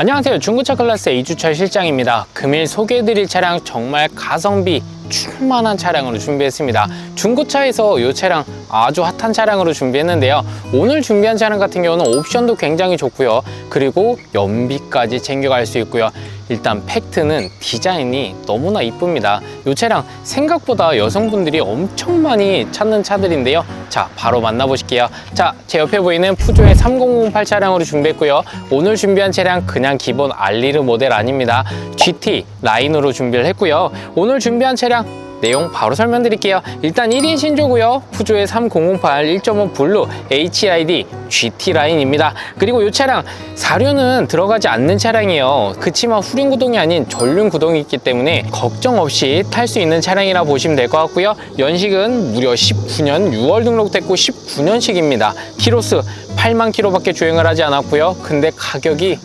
안녕하세요. 중고차 클래스 이주철 실장입니다. 금일 소개해드릴 차량 정말 가성비 충만한 차량으로 준비했습니다. 중고차에서 이 차량 아주 핫한 차량으로 준비했는데요. 오늘 준비한 차량 같은 경우는 옵션도 굉장히 좋고요. 그리고 연비까지 챙겨갈 수 있고요. 일단 팩트는 디자인이 너무나 이쁩니다. 이 차량 생각보다 여성분들이 엄청 많이 찾는 차들인데요. 자, 바로 만나보실게요. 자, 제 옆에 보이는 푸조의 3008 차량으로 준비했고요. 오늘 준비한 차량 그냥 기본 알리르 모델 아닙니다. GT 라인으로 준비를 했고요. 오늘 준비한 차량 내용 바로 설명드릴게요. 일단 1인 신조고요. 푸조의 3008 1.5 블루 HID GT 라인입니다. 그리고 이 차량 사료는 들어가지 않는 차량이에요. 그치만 후륜 구동이 아닌 전륜 구동이 있기 때문에 걱정 없이 탈 수 있는 차량이라 보시면 될 것 같고요. 연식은 무려 19년 6월 등록됐고 19년식입니다. 키로수 8만 킬로밖에 주행을 하지 않았고요. 근데 가격이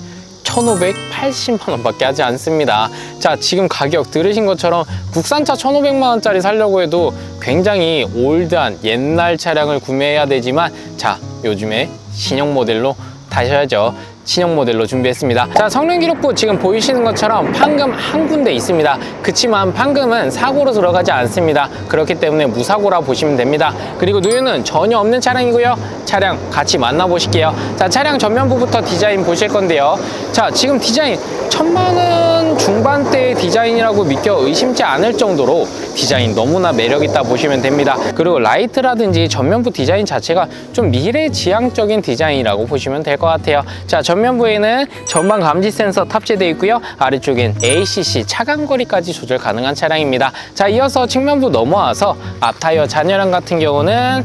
1,580만 원밖에 하지 않습니다. 자, 지금 가격 들으신 것처럼 국산차 1,500만 원짜리 살려고 해도 굉장히 올드한 옛날 차량을 구매해야 되지만 자, 요즘에 신형 모델로 타셔야죠. 신형 모델로 준비했습니다. 자, 성능 기록부 지금 보이시는 것처럼 판금 한 군데 있습니다. 그치만 판금은 사고로 들어가지 않습니다. 그렇기 때문에 무사고라 보시면 됩니다. 그리고 누유는 전혀 없는 차량이고요. 차량 같이 만나보실게요. 자, 차량 전면부부터 디자인 보실 건데요. 자, 지금 디자인 천만 원 중반대의 디자인이라고 믿겨 의심치 않을 정도로 디자인 너무나 매력있다 보시면 됩니다. 그리고 라이트라든지 전면부 디자인 자체가 좀 미래지향적인 디자인이라고 보시면 될 것 같아요. 자, 전면부에는 전방 감지 센서 탑재되어 있고요. 아래쪽엔 ACC 차간거리까지 조절 가능한 차량입니다. 자, 이어서 측면부 넘어와서 앞 타이어 잔여량 같은 경우는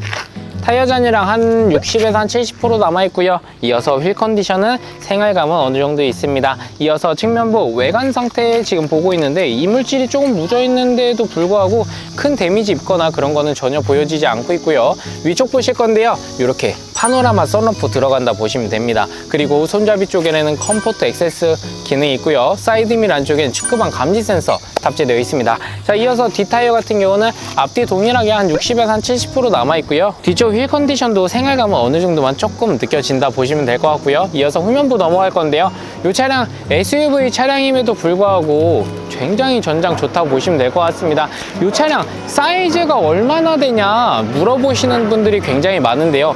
타이어 잔이랑 한 60에서 한 70% 남아있고요. 이어서 휠 컨디션은 생활감은 어느 정도 있습니다. 이어서 측면부 외관 상태 지금 보고 있는데 이물질이 조금 묻어있는데도 불구하고 큰 데미지 입거나 그런 거는 전혀 보여지지 않고 있고요. 위쪽 보실 건데요. 이렇게 파노라마 썬루프 들어간다 보시면 됩니다. 그리고 손잡이 쪽에는 컴포트 액세스 기능이 있고요. 사이드밀 안쪽엔 측급한 감지 센서 탑재되어 있습니다. 자, 이어서 뒷타이어 같은 경우는 앞뒤 동일하게 한 60에서 한 70% 남아있고요. 뒤쪽 휠 컨디션도 생활감은 어느 정도만 조금 느껴진다 보시면 될 것 같고요. 이어서 후면부 넘어갈 건데요. 이 차량 SUV 차량임에도 불구하고 굉장히 전장 좋다고 보시면 될 것 같습니다. 이 차량 사이즈가 얼마나 되냐 물어보시는 분들이 굉장히 많은데요.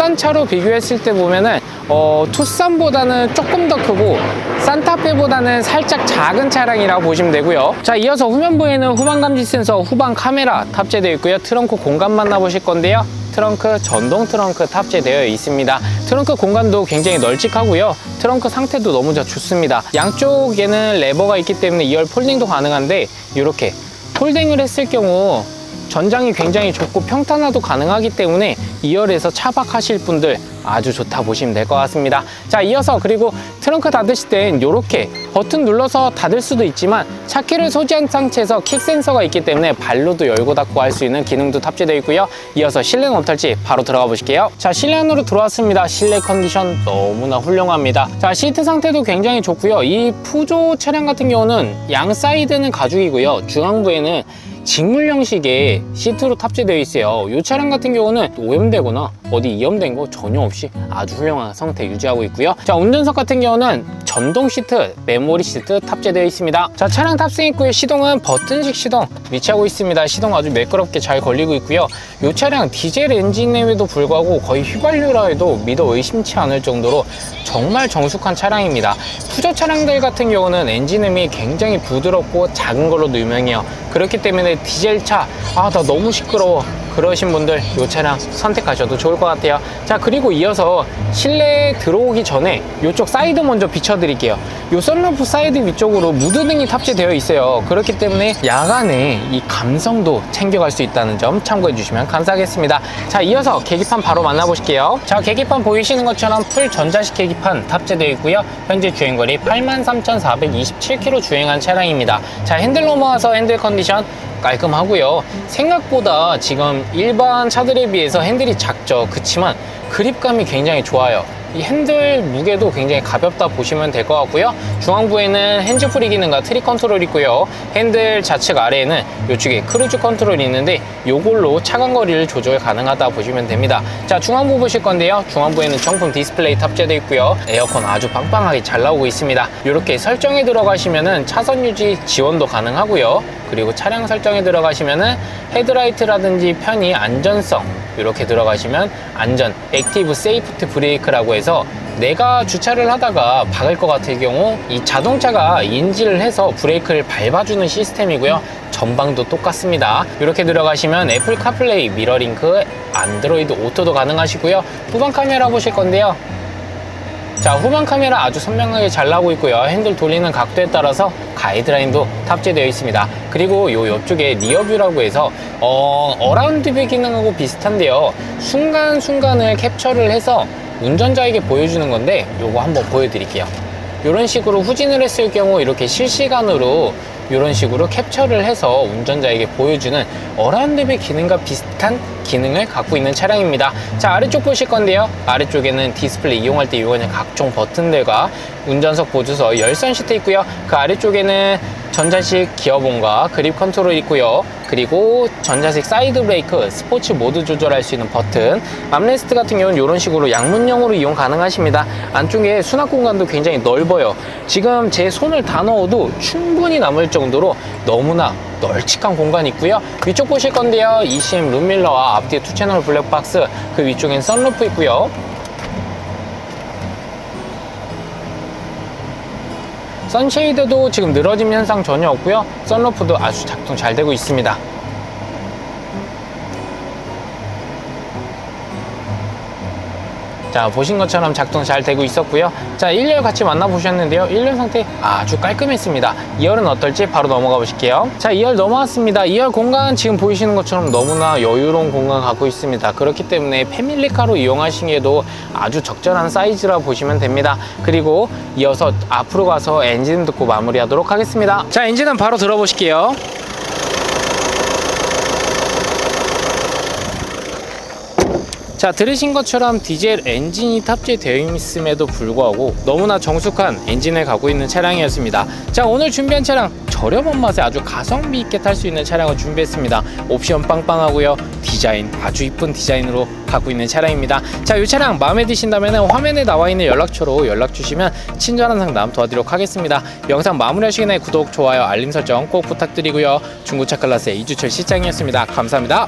국산차로 비교했을 때 보면은 어, 투싼보다는 조금 더 크고 산타페보다는 살짝 작은 차량이라고 보시면 되고요. 자, 이어서 후면부에는 후방 감지 센서, 후방 카메라 탑재되어 있고요. 트렁크 공간 만나보실 건데요. 트렁크 전동 트렁크 탑재되어 있습니다. 트렁크 공간도 굉장히 널찍하고요. 트렁크 상태도 너무 좋습니다. 양쪽에는 레버가 있기 때문에 2열 폴딩도 가능한데 이렇게 폴딩을 했을 경우 전장이 굉장히 좁고 평탄화도 가능하기 때문에 2열에서 차박하실 분들 아주 좋다 보시면 될 것 같습니다. 자, 이어서 그리고 트렁크 닫으실 땐 이렇게 버튼 눌러서 닫을 수도 있지만 차키를 소지한 상태에서 킥 센서가 있기 때문에 발로도 열고 닫고 할 수 있는 기능도 탑재되어 있고요. 이어서 실내는 어떨지 바로 들어가 보실게요. 자, 실내 안으로 들어왔습니다. 실내 컨디션 너무나 훌륭합니다. 자, 시트 상태도 굉장히 좋고요. 이 푸조 차량 같은 경우는 양 사이드는 가죽이고요. 중앙부에는 직물 형식의 시트로 탑재되어 있어요. 이 차량 같은 경우는 오염되거나 어디 이염된 거 전혀 없이 아주 훌륭한 상태 유지하고 있고요. 자, 운전석 같은 경우는 전동 시트, 메모리 시트 탑재되어 있습니다. 자, 차량 탑승했고요. 시동은 버튼식 시동 위치하고 있습니다. 시동 아주 매끄럽게 잘 걸리고 있고요. 이 차량 디젤 엔진임에도 불구하고 거의 휘발유라 해도 믿어 의심치 않을 정도로 정말 정숙한 차량입니다. 푸조 차량들 같은 경우는 엔진음이 굉장히 부드럽고 작은 걸로도 유명해요. 그렇기 때문에 디젤차, 아, 나 너무 시끄러워. 그러신 분들 이 차량 선택하셔도 좋을 것 같아요. 자, 그리고 이어서 실내에 들어오기 전에 이쪽 사이드 먼저 비춰드릴게요. 이 썬루프 사이드 위쪽으로 무드등이 탑재되어 있어요. 그렇기 때문에 야간에 이 감성도 챙겨갈 수 있다는 점 참고해 주시면 감사하겠습니다. 자, 이어서 계기판 바로 만나보실게요. 자, 계기판 보이시는 것처럼 풀 전자식 계기판 탑재되어 있고요. 현재 주행거리 83,427km 주행한 차량입니다. 자, 핸들 넘어와서 핸들 컨디션 깔끔하고요. 생각보다 지금 일반 차들에 비해서 핸들이 작죠. 그치만 그립감이 굉장히 좋아요. 이 핸들 무게도 굉장히 가볍다 보시면 될 것 같고요. 중앙부에는 핸즈프리 기능과 트리 컨트롤이 있고요. 핸들 좌측 아래에는 이쪽에 크루즈 컨트롤이 있는데 이걸로 차간 거리를 조절 가능하다 보시면 됩니다. 자, 중앙부 보실 건데요. 중앙부에는 정품 디스플레이 탑재되어 있고요. 에어컨 아주 빵빵하게 잘 나오고 있습니다. 이렇게 설정에 들어가시면은 차선 유지 지원도 가능하고요. 그리고 차량 설정에 들어가시면은 헤드라이트라든지 편의 안전성 이렇게 들어가시면 안전 액티브 세이프트 브레이크라고 해서 내가 주차를 하다가 박을 것 같을 경우 이 자동차가 인지를 해서 브레이크를 밟아주는 시스템이고요. 전방도 똑같습니다. 이렇게 들어가시면 애플 카플레이, 미러링크, 안드로이드 오토도 가능하시고요. 후방 카메라 보실 건데요. 자 후방 카메라 아주 선명하게 잘 나오고 있고요 핸들 돌리는 각도에 따라서 가이드라인도 탑재되어 있습니다 그리고 요 옆쪽에 리어뷰라고 해서 어, 어라운드 뷰 기능하고 비슷한데요 순간순간을 캡처를 해서 운전자에게 보여주는 건데 요거 한번 보여드릴게요 이런 식으로 후진을 했을 경우 이렇게 실시간으로 이런 식으로 캡처를 해서 운전자에게 보여주는 어라운드뷰 기능과 비슷한 기능을 갖고 있는 차량입니다. 자 아래쪽 보실 건데요. 아래쪽에는 디스플레이 이용할 때 이용하는 각종 버튼들과 운전석 보조서 열선 시트 있고요. 그 아래쪽에는 전자식 기어봉과 그립 컨트롤 있고요. 그리고 전자식 사이드 브레이크, 스포츠 모드 조절할 수 있는 버튼, 암레스트 같은 경우는 이런 식으로 양문형으로 이용 가능하십니다. 안쪽에 수납 공간도 굉장히 넓어요. 지금 제 손을 다 넣어도 충분히 남을 정도로 너무나 널찍한 공간이 있고요. 위쪽 보실 건데요. ECM 룸밀러와 앞뒤에 투 채널 블랙박스, 그 위쪽엔 썬루프 있고요. 선쉐이드도 지금 늘어짐 현상 전혀 없고요. 썬루프도 아주 작동 잘 되고 있습니다. 자 보신 것처럼 작동 잘 되고 있었고요. 자 1열 같이 만나보셨는데요. 1열 상태 아주 깔끔했습니다. 2열은 어떨지 바로 넘어가 보실게요. 자 2열 넘어왔습니다. 2열 공간 지금 보이시는 것처럼 너무나 여유로운 공간 갖고 있습니다. 그렇기 때문에 패밀리카로 이용하시기에도 아주 적절한 사이즈라 보시면 됩니다. 그리고 이어서 앞으로 가서 엔진 듣고 마무리하도록 하겠습니다. 자 엔진은 바로 들어보실게요 자 들으신 것처럼 디젤 엔진이 탑재되어 있음에도 불구하고 너무나 정숙한 엔진을 갖고 있는 차량이었습니다. 자 오늘 준비한 차량 저렴한 맛에 아주 가성비 있게 탈 수 있는 차량을 준비했습니다. 옵션 빵빵하고요. 디자인 아주 이쁜 디자인으로 갖고 있는 차량입니다. 자 이 차량 마음에 드신다면 화면에 나와 있는 연락처로 연락 주시면 친절한 상담 도와드리도록 하겠습니다. 영상 마무리하시기 전에 구독 좋아요 알림 설정 꼭 부탁드리고요. 중고차 클래스의 이주철 실장이었습니다. 감사합니다